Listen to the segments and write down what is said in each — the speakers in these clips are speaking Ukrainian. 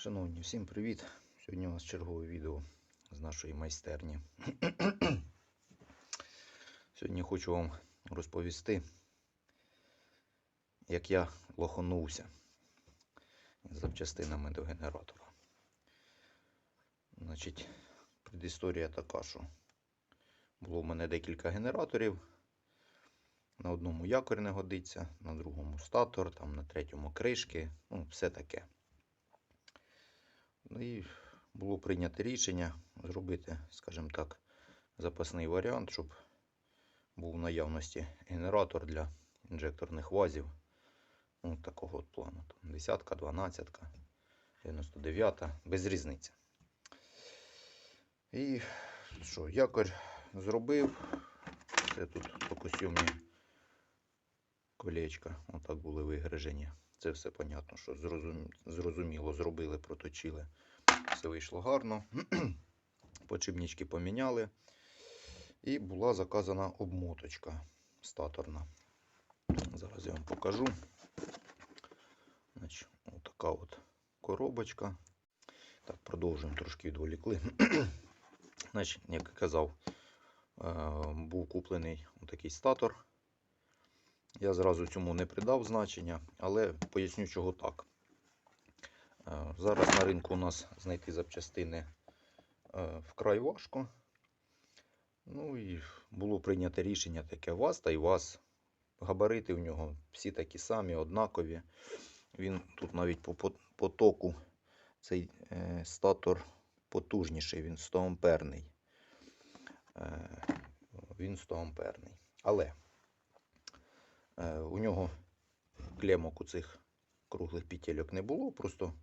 Шановні, всім привіт! Сьогодні у нас чергове відео з нашої майстерні. Сьогодні хочу вам розповісти, як я лоханувся з запчастинами до генератора. Значить, предісторія така, що було в мене декілька генераторів. На одному якорь не годиться, на другому статор, там на третьому кришки, ну, все таке. Ну і було прийнято рішення зробити, скажімо так, запасний варіант, щоб був в наявності генератор для інжекторних вазів. Ну, такого от плану. Десятка, дванадцятка, 99-та, без різниці. І що, якорь зробив. Це тут токосйомні колечка. Отак були вигрижені. Це все понятно, що зрозуміло зробили, проточили. Все вийшло гарно. Почибнички поміняли. І була заказана обмоточка статорна. Зараз я вам покажу. Значить, отака от коробочка. Так, продовжуємо трошки відволікли. Значить, як казав, е, був куплений такий статор. Я зразу цьому не придав значення, але поясню, чого так. Е, Зараз на ринку у нас знайти запчастини е, вкрай важко. Ну і було прийнято рішення таке ВАЗ та й ВАЗ. Габарити в нього всі такі самі, однакові. Він тут навіть по по- потоку цей е, статор потужніший, він 100 амперний. Він 100 амперний. Але у нього клемок у цих круглих петельок не було, просто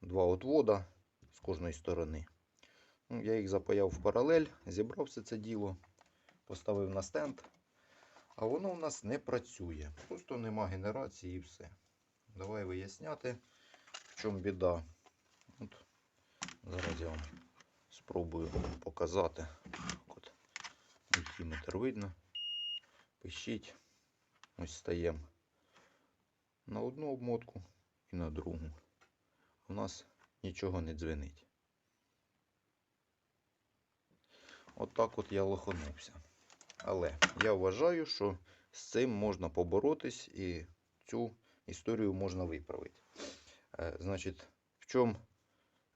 два отвода з кожної сторони. Ну, я їх запаяв в паралель, зібрав все це діло, поставив на стенд, а воно у нас не працює. Просто нема генерації і все. Давай виясняти, в чому біда. От, зараз я вам спробую показати. От, мультиметр видно. Пишіть. Ось стаємо на одну обмотку і на другу. У нас нічого не дзвенить. От от я лоханувся. Але я вважаю, що з цим можна поборотись і цю історію можна виправити. Е, Значить, в чому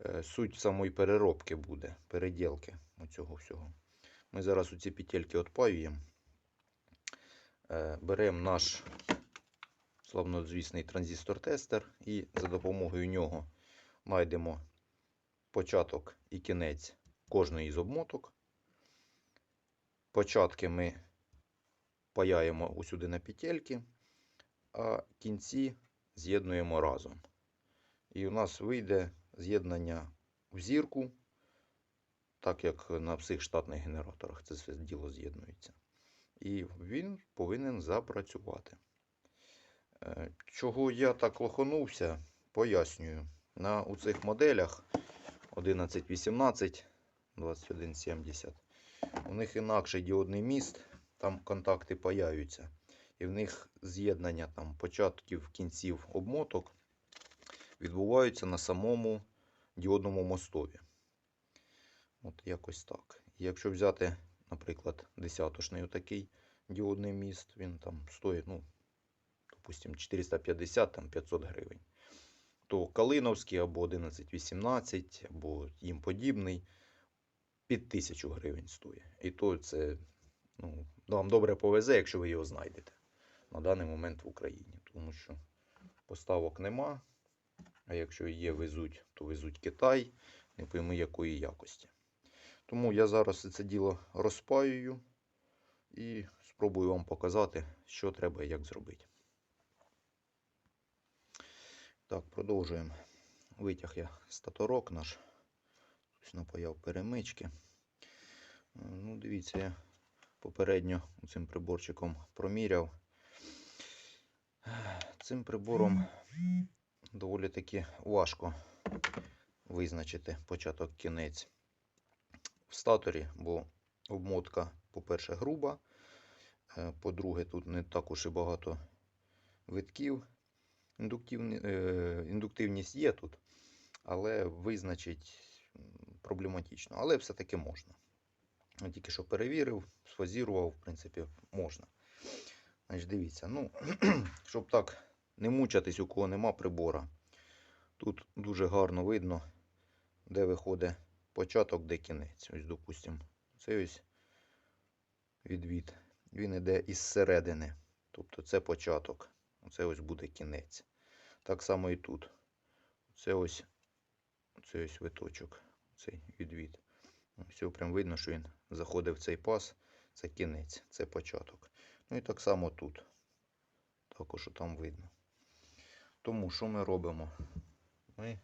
е, суть самої переробки буде, переділки оцього всього. Ми зараз у ці петельки отпаюємо. Е, Беремо наш славнозвісний транзистор-тестер і за допомогою нього знайдемо початок і кінець кожної з обмоток. Початки ми паяємо усюди на петельки, а кінці з'єднуємо разом. І у нас вийде з'єднання в зірку, так як на всіх штатних генераторах це все діло з'єднується. І він повинен запрацювати. Е, Чого я так лоханувся, пояснюю. На у цих моделях 1118, 2170. У них інакший діодний міст, там контакти паяються. І в них з'єднання там початків кінців обмоток відбуваються на самому діодному мостові. От якось так. І Якщо взяти, наприклад, десятошний отакий діодний міст, він там стоїть, ну, допустим, 450-500 гривень. То Калиновський або 1118, або їм подібний під 1000 гривень стоїть. І то це ну, вам добре повезе, якщо ви його знайдете на даний момент в Україні. Тому що поставок нема. А якщо є везуть, то везуть Китай, не пойми якої якості. Тому я зараз це діло розпаюю і спробую вам показати, що треба і як зробити. Так, продовжуємо. Витяг я статорок наш. Ось напаяв перемички. Ну, дивіться, я попередньо цим приборчиком проміряв. Цим прибором доволі таки важко визначити початок кінець в статорі, бо обмотка, по-перше, груба. е, По-друге, тут не так уж і багато витків. Індуктивні, е, індуктивність є тут, але визначить проблематично. Але все-таки можна. Тільки що перевірив, сфазірував, в принципі, можна. Значить, дивіться, ну, щоб так не мучатись, у кого нема прибора. Тут дуже гарно видно, де виходить початок, де кінець. Ось, допустимо, це ось відвід. Він іде із середини. Тобто це початок. Це ось буде кінець. Так само і тут. Це ось, це ось виточок, цей відвід. Все прям видно, що він заходить в цей пас. Це кінець, це початок. Ну і так само тут. Також там видно. Тому що ми робимо? Ми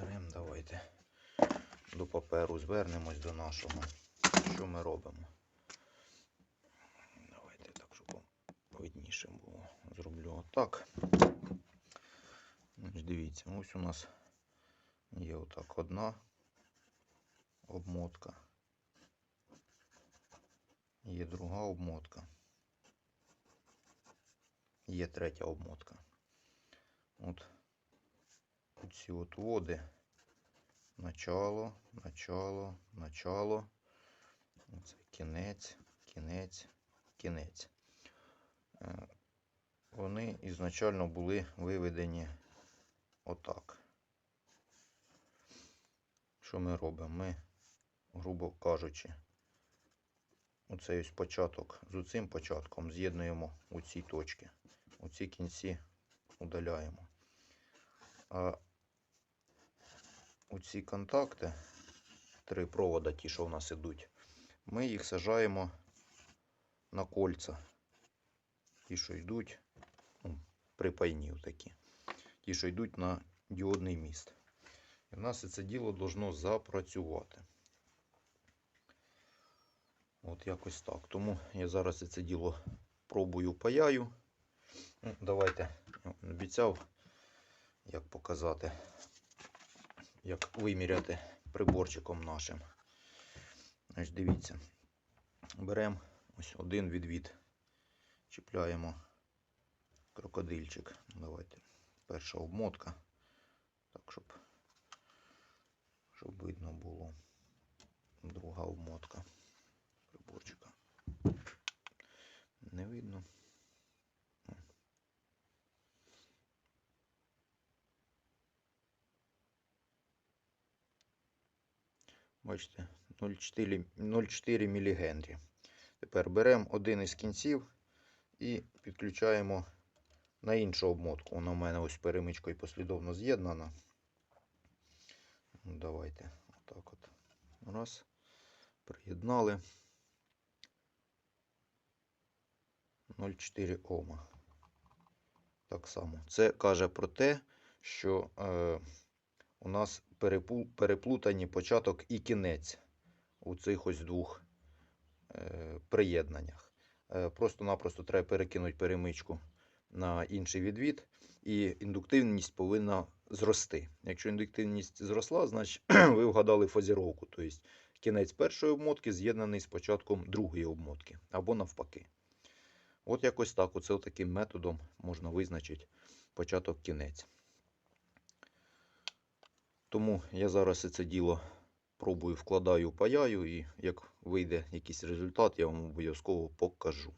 беремо, давайте до паперу звернемось до нашого. Що ми робимо? Давайте так, щоб видніше було. Зроблю отак. Дивіться, ось у нас є отак одна обмотка. Є друга обмотка. Є третя обмотка. От ці от води. Начало, начало, начало. Це кінець, кінець, кінець. Е, Вони ізначально були виведені отак. Що ми робимо? Ми, грубо кажучи, оцей ось початок з оцим початком з'єднуємо у ці точки. У ці кінці удаляємо. А у ці контакти, три провода, ті, що в нас ідуть, ми їх сажаємо на кольця. Ті, що йдуть, ну, припайні такі. Ті, що йдуть на діодний міст. І в нас це діло должно запрацювати. От якось так. Тому я зараз це діло пробую паяю. Ну, давайте обіцяв, як показати, як виміряти приборчиком нашим. Значить, дивіться. Беремо ось один відвід, чіпляємо крокодильчик. Давайте. Перша обмотка. Так, щоб, щоб видно було. Друга обмотка приборчика. Не видно. Бачите, 0,4 0,4 мілігенрі. Тепер беремо один із кінців і підключаємо на іншу обмотку. Вона в мене ось перемичкою послідовно з'єднана. Давайте отак от. Раз. Приєднали. 0,4 Ома. Так само. Це каже про те, що е, у нас переплутані початок і кінець у цих ось двох е, приєднаннях. Е, Просто-напросто треба перекинути перемичку на інший відвід, і індуктивність повинна зрости. Якщо індуктивність зросла, значить ви вгадали фазіровку. Тобто кінець першої обмотки з'єднаний з початком другої обмотки, або навпаки. От якось так. Оце таким методом можна визначити початок кінець. Тому я зараз це діло пробую, вкладаю, паяю, і як вийде якийсь результат, я вам обов'язково покажу.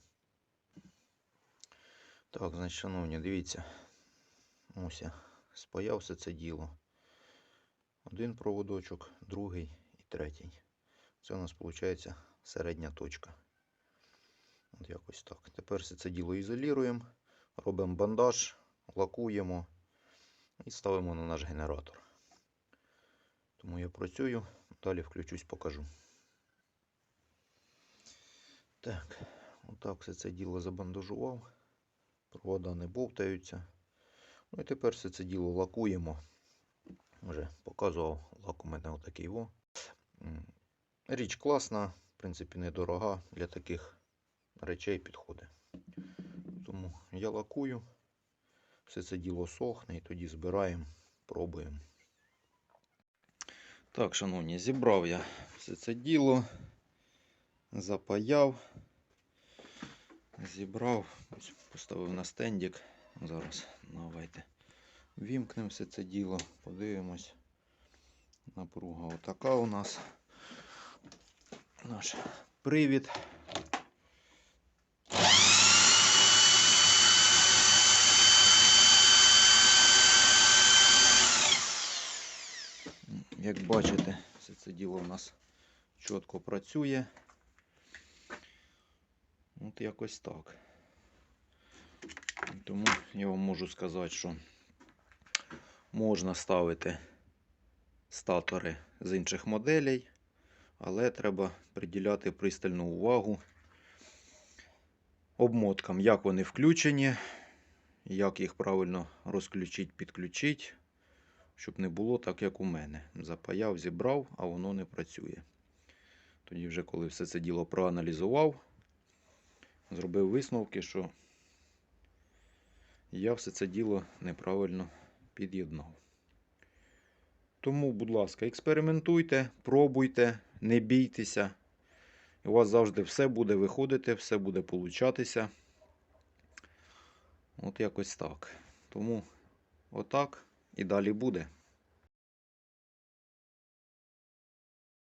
Так, значить, шановні, дивіться. Ось я спаяв це діло. Один проводочок, другий і третій. Це у нас виходить середня точка. От якось так. Тепер це діло ізолюємо, робимо бандаж, лакуємо і ставимо на наш генератор. Тому я працюю, далі включусь, покажу. Так, отак все це діло забандажував. Провода не бовтаються. Ну і тепер все це діло лакуємо. Вже показував лак у мене отакий во. Річ класна, в принципі, недорога для таких речей підходить. Тому я лакую, все це діло сохне і тоді збираємо, пробуємо. Так, шановні, зібрав я все це діло, запаяв. Зібрав, поставив на стендик. Зараз давайте вімкнемо все це діло, подивимось. Напруга отака у нас. Наш привід. Як бачите, все це діло у нас чітко працює. От якось так. Тому я вам можу сказати, що можна ставити статори з інших моделей, але треба приділяти пристальну увагу обмоткам, як вони включені, як їх правильно розключити, підключити, щоб не було так, як у мене. Запаяв, зібрав, а воно не працює. Тоді, вже коли все це діло проаналізував, зробив висновки, що я все це діло неправильно під'єднав. Тому, будь ласка, експериментуйте, пробуйте, не бійтеся. У вас завжди все буде виходити, все буде получатися. От якось так. Тому отак і далі буде.